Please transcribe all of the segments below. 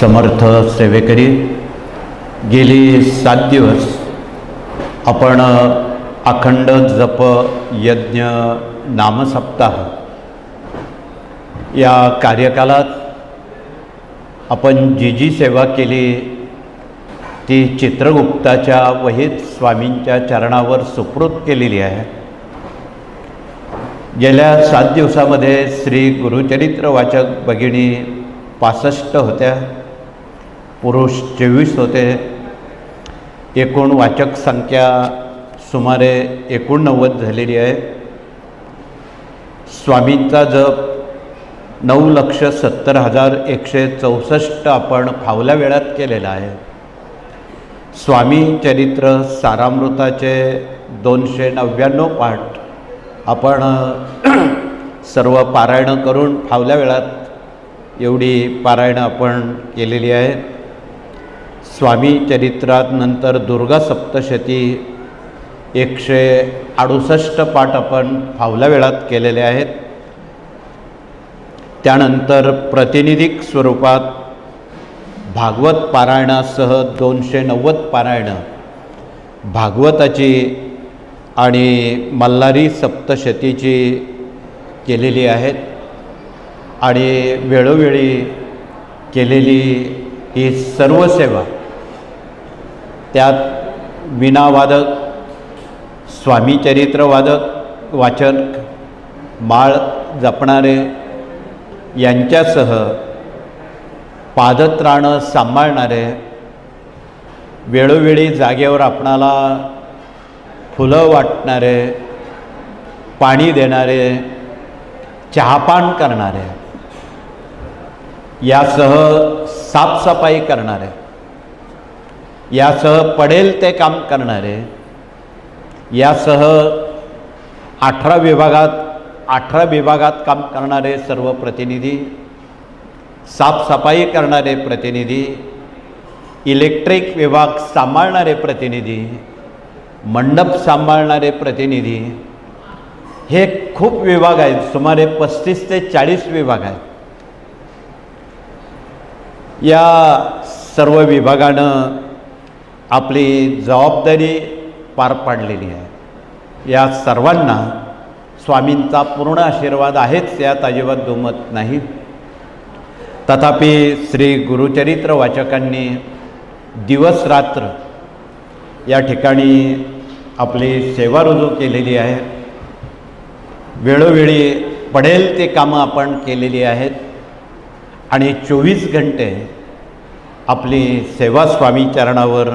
समर्थ सेवेकरी गेली सात दिवस आपण अखंड जप यज्ञ नामसप्ताह या कार्यकालात आपण जी जी सेवा केली ती चित्रगुप्ताच्या वहीत स्वामींच्या चरणावर सुपूर्द केलेली आहे. गेल्या सात दिवसामध्ये श्री गुरुचरित्र वाचक भगिनी पासष्ट होत्या. पुरुष चोवीस होते. एकूण वाचक संख्या सुमारे एकोणनव्वद झालेली आहे. स्वामींचा जप नऊ लक्ष सत्तर हजार एकशे चौसष्ट आपण फावल्या वेळात केलेला आहे. स्वामी चरित्र सारामृताचे दोनशे नव्याण्णव पाठ आपण सर्व पारायणं करून फावल्या वेळात एवढी पारायणं आपण केलेली आहे स्वामी चरित्रात नंतर दुर्गा सप्तशती एकशे अडुसष्ट पाठ आपण फावल्या वेळात केलेले आहेत. त्यानंतर प्रातिनिधिक स्वरूपात भागवत पारायणासह दोनशे नव्वद पारायणं भागवताची आणि मल्हारी सप्तशतीची केलेली आहेत. आणि वेळोवेळी केलेली ही सर्व सेवा त्यात विनावादक स्वामीचरित्रवादक वाचक माळ जपणारे यांच्यासह पादत्राणं सांभाळणारे वेळोवेळी जागेवर आपणाला फुलं वाटणारे पाणी देणारे चहापान करणारे यासह साफसफाई करणारे यासह पडेल ते काम करणारे यासह अठरा विभागात अठरा विभागात काम करणारे सर्व प्रतिनिधी साफसफाई करणारे प्रतिनिधी इलेक्ट्रिक विभाग सांभाळणारे प्रतिनिधी मंडप सांभाळणारे प्रतिनिधी हे खूप विभाग आहेत सुमारे पस्तीस ते चाळीस विभाग आहेत. या सर्व विभागानं आपली जबाबदारी पार पाडलेली आहे. या सर्वांना स्वामींचा पूर्ण आशीर्वाद आहेच यात अजिबात दुमत नाही. तथापि श्री गुरुचरित्र वाचकांनी दिवस रात्र या ठिकाणी आपली सेवा रुजू केलेली आहे. वेळोवेळी पडेल ते कामं आपण केलेली आहेत. आणि चोवीस घंटे आपली सेवा स्वामी चरणावर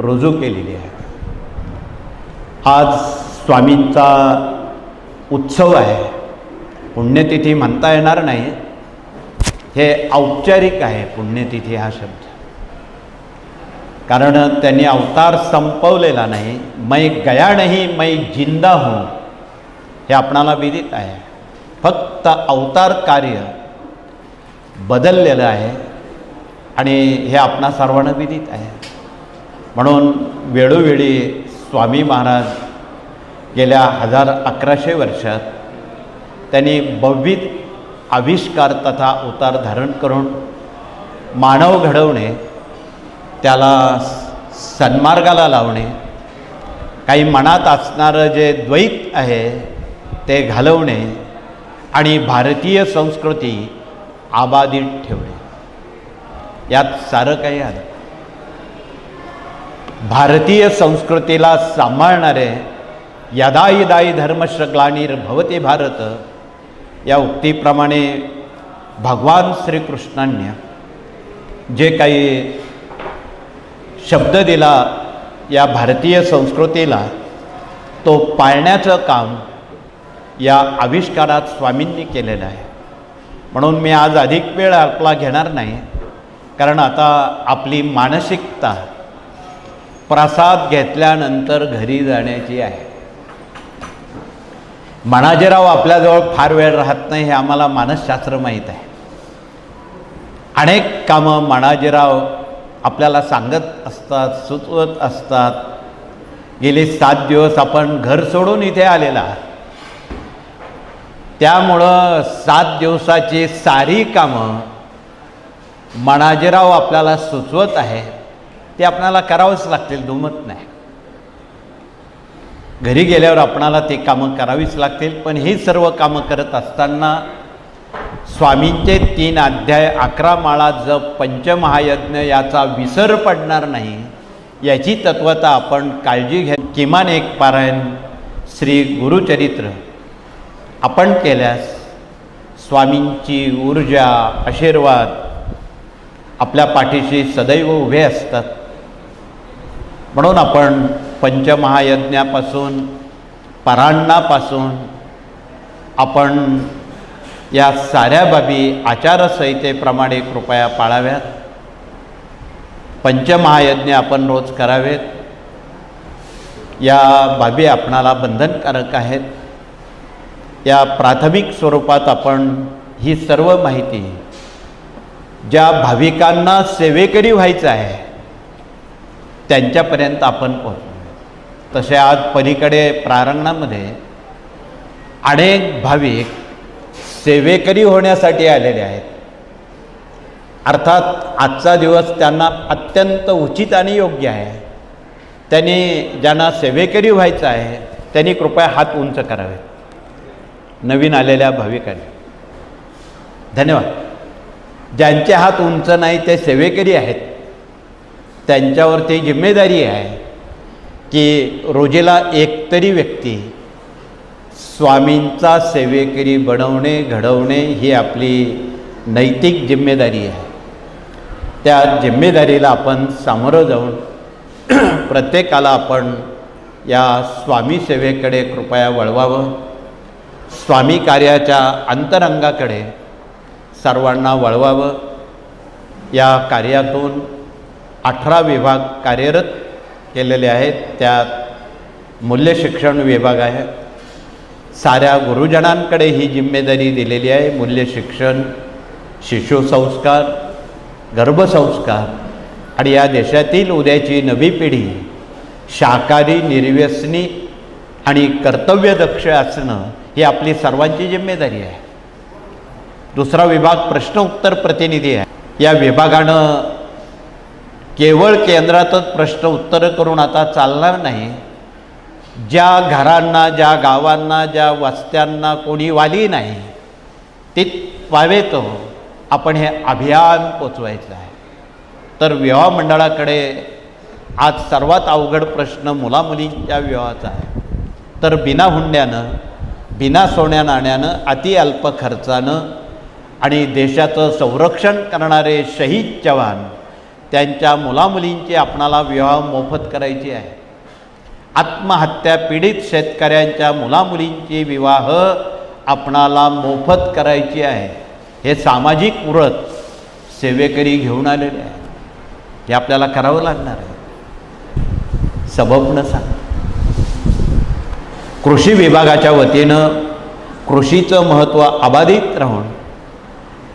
रुजू केलेली आहे. आज स्वामींचा उत्सव आहे. पुण्यतिथी म्हणता येणार नाही. हे औपचारिक आहे पुण्यतिथी हा शब्द. कारण त्यांनी अवतार संपवलेला नाही. मै गया नाही मै जिंदा हो. हे आपणाला विदित आहे. फक्त अवतार कार्य बदललेलं आहे. आणि हे आपणा सर्वांना विदित आहे. म्हणून वेळोवेळी स्वामी महाराज गेल्या हजार अकराशे वर्षात त्यांनी भव्यित आविष्कार तथा उतार धारण करून मानव घडवणे त्याला सन्मार्गाला लावणे काही मनात असणारं जे द्वैत आहे ते घालवणे आणि भारतीय संस्कृती आबाधित ठेवणे. यात सारं काही आलं भारतीय संस्कृतीला सांभाळणारे यदाई दाई धर्मश्रग्लानीर भवते भारत या उक्तीप्रमाणे भगवान श्रीकृष्णांनी जे काही शब्द दिला या भारतीय संस्कृतीला तो पाळण्याचं काम या आविष्कारात स्वामींनी केलेलं आहे. म्हणून मी आज अधिक वेळ आपला घेणार नाही कारण आता आपली मानसिकता प्रसाद घेतल्यानंतर घरी जाण्याची आहे. मनाजीराव आपल्याजवळ फार वेळ राहत नाही हे आम्हाला मानसशास्त्र माहीत आहे. अनेक कामं मनाजीराव आपल्याला सांगत असतात सुचवत असतात. गेले सात दिवस आपण घर सोडून इथे आलेला. आहात त्यामुळं सात दिवसाची सारी कामं मनाजीराव आपल्याला सुचवत आहे. ते आपणाला करावंच लागतील दुमत नाही. घरी गेल्यावर आपणाला ते कामं करावीच लागतील पण ही सर्व कामं करत असताना स्वामींचे तीन अध्याय अकरा माळा जप पंचमहायज्ञ याचा विसर पडणार नाही. याची तत्वता आपण काळजी घ्या किमान एक पारायण श्री गुरुचरित्र आपण केल्यास स्वामींची ऊर्जा आशीर्वाद आपल्या पाठीशी सदैव उभे असतात. म्हणून आपण पंचमहायज्ञापासून पराण्णापासून आपण या साऱ्या बाबी आचारसंहितेप्रमाणे कृपया पाळाव्यात. पंचमहायज्ञ आपण रोज करावेत. या बाबी आपणाला बंधनकारक आहेत. या प्राथमिक स्वरूपात आपण ही सर्व माहिती ज्या भाविकांना सेवेकरी व्हायचं आहे त्यांच्यापर्यंत आपण पोहोचलो. तसे आज पलीकडे प्रारंगणामध्ये अनेक भाविक सेवेकरी होण्यासाठी आलेले आहेत. अर्थात आजचा दिवस त्यांना अत्यंत उचित आणि योग्य आहे. त्यांनी ज्यांना सेवेकरी व्हायचं आहे त्यांनी कृपया हात उंच करावेत. नवीन आलेल्या भाविकांनी. धन्यवाद. ज्यांचे हात उंच नाही ते सेवेकरी आहेत. त्यांच्यावरती जिम्मेदारी आहे की रोजेला एकतरी व्यक्ती स्वामींचा सेवेकरी बनवणे घडवणे ही आपली नैतिक जिम्मेदारी आहे. त्या जिम्मेदारीला आपण सामोरं जाऊन प्रत्येकाला आपण या स्वामी सेवेकडे कृपया वळवावं. स्वामी कार्याच्या अंतरंगाकडे सर्वांना वळवावं. या कार्यातून अठरा विभाग कार्यरत केलेले आहेत. त्यात मूल्यशिक्षण विभाग आहे. साऱ्या गुरुजनांकडे ही जिम्मेदारी दिलेली आहे. मूल्यशिक्षण शिशुसंस्कार गर्भसंस्कार आणि या देशातील उद्याची नवी पिढी शाकाहारी निर्व्यसनी आणि कर्तव्यदक्ष असणं ही आपली सर्वांची जिम्मेदारी आहे. दुसरा विभाग प्रश्न उत्तर प्रतिनिधी आहे. या विभागानं केवळ केंद्रातच प्रश्न उत्तरं करून आता चालणार नाही. ज्या घरांना ज्या गावांना ज्या वस्त्यांना कोणी वाली नाही ते पावेत हो. आपण हे अभियान पोचवायचं आहे. तर विवाह मंडळाकडे आज सर्वात अवघड प्रश्न मुलामुलींच्या विवाहाचा आहे. तर बिना हुंड्यानं बिना सोन्या नाण्यानं अति अल्प खर्चानं आणि देशाचं संरक्षण करणारे शहीद जवान त्यांच्या मुलामुलींची आपणाला विवाह मोफत करायची आहे. आत्महत्या पीडित शेतकऱ्यांच्या मुलामुलींची विवाह आपणाला मोफत करायची आहे. हे सामाजिक व्रत सेवेकरी घेऊन आलेले आहे हे आपल्याला करावं लागणार आहे. सबब न सांग. कृषी विभागाच्या वतीनं कृषीचं महत्त्व अबाधित राहून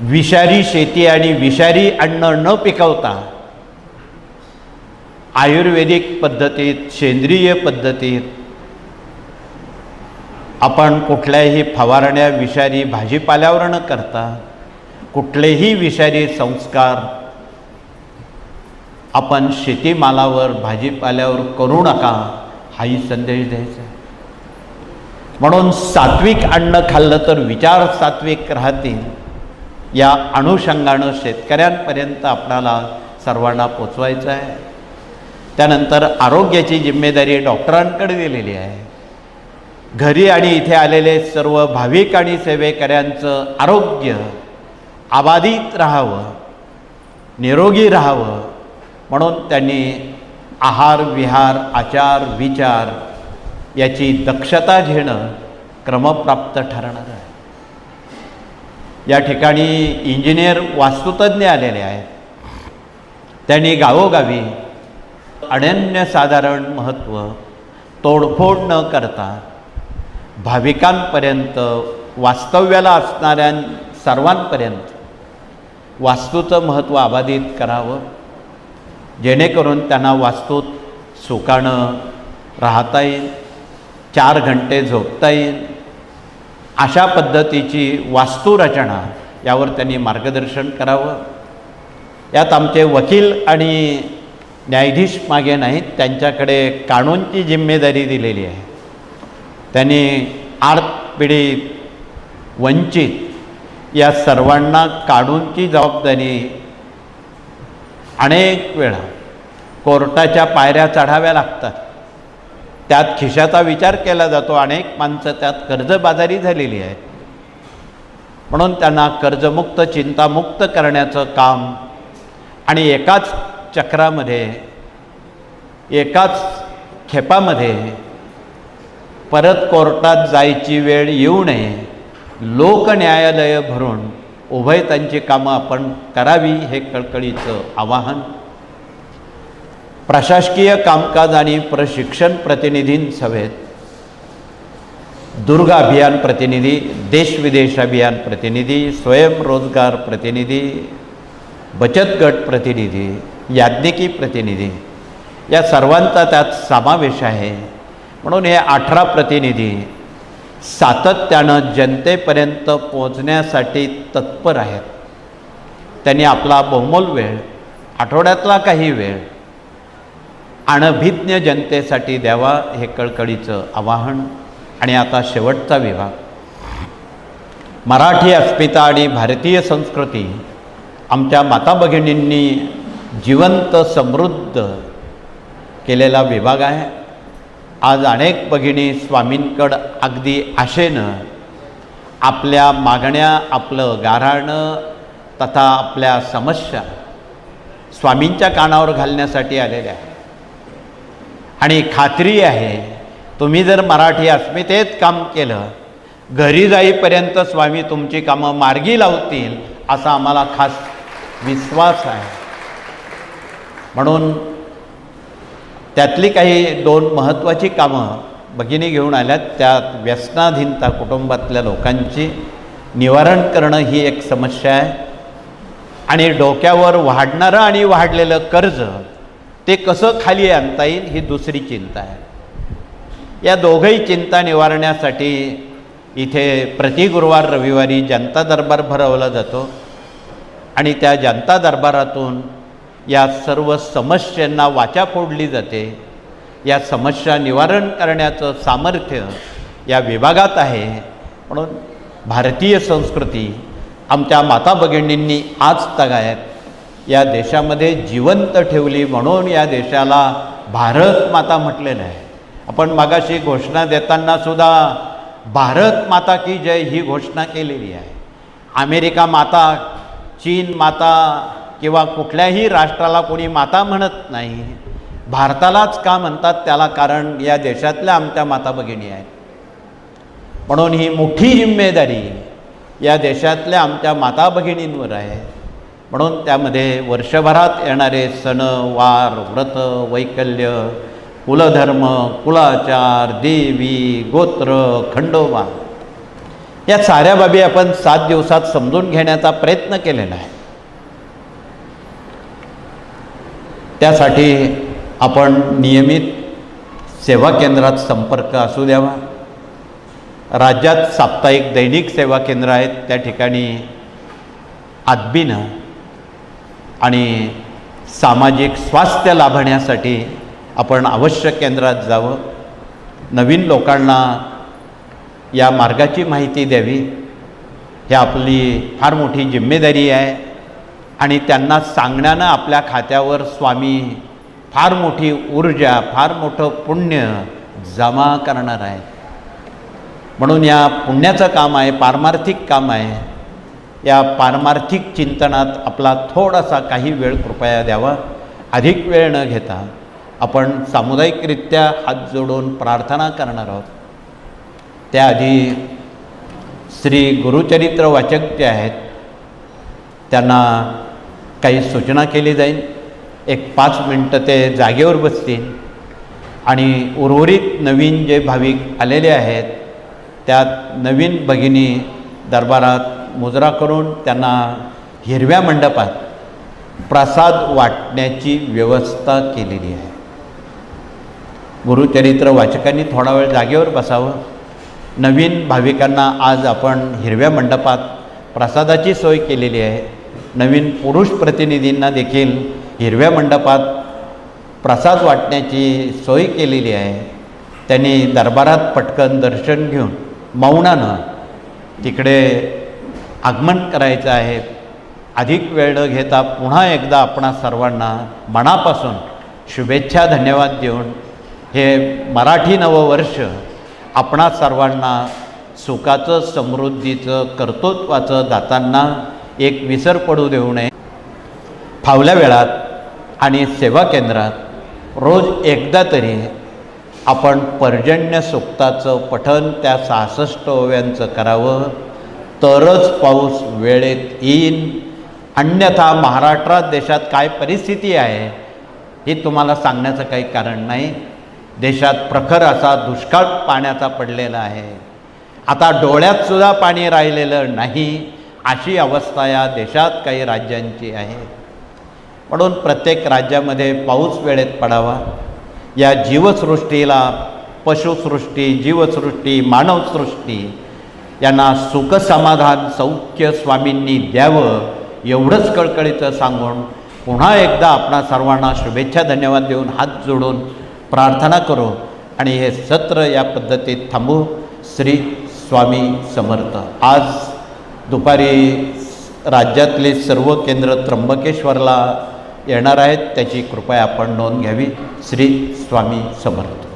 विषारी शेती आणि विषारी अन्न न पिकवता आयुर्वेदिक पद्धतीत सेंद्रिय पद्धतीत आपण कुठल्याही फवारण्या विषारी भाजीपाल्यावर न करता कुठलेही विषारी संस्कार आपण शेतीमालावर भाजीपाल्यावर करू नका हाही संदेश द्यायचा. म्हणून सात्विक अन्न खाल्लं तर विचार सात्विक राहतील या अनुषंगानं शेतकऱ्यांपर्यंत आपणाला सर्वांना पोचवायचं आहे. त्यानंतर आरोग्याची जिम्मेदारी डॉक्टरांकडे दिलेली आहे. घरी आणि इथे आलेले सर्व भाविक आणि सेवेकऱ्यांचं आरोग्य अबाधित राहावं निरोगी राहावं म्हणून त्यांनी आहार विहार आचार विचार याची दक्षता घेणं क्रमप्राप्त ठरणार आहे. या ठिकाणी इंजिनियर वास्तुतज्ञ आलेले आहेत. त्यांनी गावोगावी अनन्यसाधारण महत्त्व तोडफोड न करता भाविकांपर्यंत वास्तव्याला असणाऱ्या सर्वांपर्यंत वास्तूचं महत्त्व अबाधित करावं जेणेकरून त्यांना वास्तूत सुकाणं राहता येईल चार घंटे झोपता येईल. अशा पद्धतीची वास्तुरचना यावर त्यांनी मार्गदर्शन करावं. यात आमचे वकील आणि न्यायाधीश मागे नाहीत त्यांच्याकडे कानूनची जिम्मेदारी दिलेली आहे. त्यांनी आर्तपीडित वंचित या सर्वांना कानूनची जबाबदारी अनेक वेळा कोर्टाच्या पायऱ्या चढाव्या लागतात. त्यात खिशाचा विचार केला जातो अनेक माणसं त्यात कर्जबाजारी झालेली आहेत. म्हणून त्यांना कर्जमुक्त चिंतामुक्त करण्याचं काम आणि एकाच चक्रामध्ये एकाच खेपामध्ये परत कोर्टात जायची वेळ येऊ नये लोक न्यायालय भरून उभयतांची कामं आपण करावी हे कळकळीचं आवाहन. प्रशासकीय कामकाज आणि प्रशिक्षण प्रतिनिधींसभेत दुर्ग अभियान प्रतिनिधी देशविदेश अभियान प्रतिनिधी स्वयंरोजगार प्रतिनिधी बचत गट प्रतिनिधी याज्ञिकी प्रतिनिधी. या सर्वांचा त्यात समावेश आहे. म्हणून हे अठरा प्रतिनिधी सातत्यानं जनतेपर्यंत पोचण्यासाठी तत्पर आहेत. त्यांनी आपला बहुमोल वेळ आठवड्यातला काही वेळ अनभिज्ञ जनतेसाठी द्यावा हे कळकळीचं आवाहन आणि आता शेवटचा विभाग. मराठी अस्मिता आणि भारतीय संस्कृती आमच्या माता भगिनींनी जिवंत समृद्ध केलेला विभाग आहे. आज अनेक भगिनी स्वामींकडं अगदी आशेनं आपल्या मागण्या आपलं गाराणं तथा आपल्या समस्या स्वामींच्या कानावर घालण्यासाठी आलेल्या आहे आणि खात्री आहे तुम्ही जर मराठी अस्मितेत काम केलं घरी जाईपर्यंत स्वामी तुमची कामं मार्गी लावतील असा आम्हाला खास विश्वास आहे. म्हणून त्यातली काही दोन महत्त्वाची कामं भगिनी घेऊन आल्यात. त्यात व्यसनाधीनता कुटुंबातल्या लोकांची निवारण करणं ही एक समस्या आहे. आणि डोक्यावर वाढणारं आणि वाढलेलं कर्ज ते कसं खाली आणता येईल ही दुसरी चिंता आहे. या दोघंही चिंता निवारण्यासाठी इथे प्रति गुरुवार रविवारी जनता दरबार भरवला जातो. आणि त्या जनता दरबारातून या सर्व समस्यांना वाचा फोडली जाते. या समस्या निवारण करण्याचं सामर्थ्य या विभागात आहे. म्हणून भारतीय संस्कृती आमच्या माता भगिनींनी आज तगायत या देशामध्ये जिवंत ठेवली म्हणून या देशाला भारत माता म्हटलेलं आहे. आपण मागाशी घोषणा देताना सुद्धा भारत माता की जय ही घोषणा केलेली आहे. अमेरिका माता चीन माता किंवा कुठल्याही राष्ट्राला कोणी माता म्हणत नाही. भारतालाच का म्हणतात त्याला कारण या देशातल्या आमच्या माता भगिनी आहेत. म्हणून ही मोठी जिम्मेदारी या देशातल्या आमच्या माता भगिनींवर आहे. म्हणून त्यामध्ये वर्षभरात येणारे सण वार व्रत वैकल्य कुलधर्म कुलाचार देवी गोत्र खंडोबा या साऱ्या बाबी आपण सात दिवसात समजून घेण्याचा प्रयत्न केलेला आहे. त्यासाठी आपण नियमित सेवा केंद्रात संपर्क असू द्यावा. राज्यात साप्ताहिक दैनिक सेवा केंद्र आहेत त्या ठिकाणी आदबीनं आणि सामाजिक स्वास्थ्य लाभण्यासाठी आपण अवश्य केंद्रात जावं. नवीन लोकांना या मार्गाची माहिती द्यावी. ही आपली फार मोठी जिम्मेदारी आहे. आणि त्यांना सांगण्यानं आपल्या खात्यावर स्वामी फार मोठी ऊर्जा फार मोठं पुण्य जमा करणार आहे. म्हणून या पुण्याचं काम आहे पारमार्थिक काम आहे. या पारमार्थिक चिंतनात आपला थोडासा काही वेळ कृपया द्यावा. अधिक वेळ न घेता आपण सामुदायिकरित्या हात जोडून प्रार्थना करणार आहोत. त्याआधी श्री गुरुचरित्र वाचक जे आहेत त्यांना काही सूचना केली जाईल एक पाच मिनटं ते जागेवर बसतील. आणि उर्वरित नवीन जे भाविक आलेले आहेत त्यात नवीन भगिनी दरबारात मुजरा करून त्यांना हिरव्या मंडपात प्रसाद वाटण्याची व्यवस्था केलेली आहे. गुरुचरित्र वाचकांनी थोडा वेळ जागेवर बसावं. नवीन भाविकांना आज आपण हिरव्या मंडपात प्रसादाची सोय केलेली आहे. नवीन पुरुष प्रतिनिधींना देखील हिरव्या मंडपात प्रसाद वाटण्याची सोय केलेली आहे. त्यांनी दरबारात पटकन दर्शन घेऊन मौनानं तिकडे आगमन करायचं आहे. अधिक वेळ न घेता पुन्हा एकदा आपणा सर्वांना मनापासून शुभेच्छा धन्यवाद देऊन हे मराठी नववर्ष आपणा सर्वांना सुखाचं समृद्धीचं कर्तृत्वाचं दातांना एक विसर पडू देऊ नये. फावल्या वेळात आणि सेवा केंद्रात रोज एकदा तरी आपण पर्जन्य सुक्ताचं पठन त्या सहासष्ट ओव्यांचं करावं. तरच पाऊस वेळेत येईन. अन्यथा महाराष्ट्रात देशात काय परिस्थिती आहे हे तुम्हाला सांगण्याचं काही कारण नाही. देशात प्रखर असा दुष्काळ पाण्याचा पडलेला आहे. आता डोळ्यातसुद्धा पाणी राहिलेलं नाही. अशी अवस्था या देशात काही राज्यांची आहे. म्हणून प्रत्येक राज्यामध्ये पाऊस वेळेत पडावा. या जीवसृष्टीला पशुसृष्टी जीवसृष्टी मानवसृष्टी यांना सुखसमाधान सौख्य स्वामींनी द्यावं एवढंच कळकळीचं सांगून पुन्हा एकदा आपणा सर्वांना शुभेच्छा धन्यवाद देऊन हात जोडून प्रार्थना करू आणि हे सत्र या पद्धतीत थांबू. श्री स्वामी समर्थ. आज दुपारी राज्यातले सर्व केंद्र त्र्यंबकेश्वरला येणार आहेत त्याची कृपया आपण नोंद घ्यावी. श्री स्वामी समर्थ.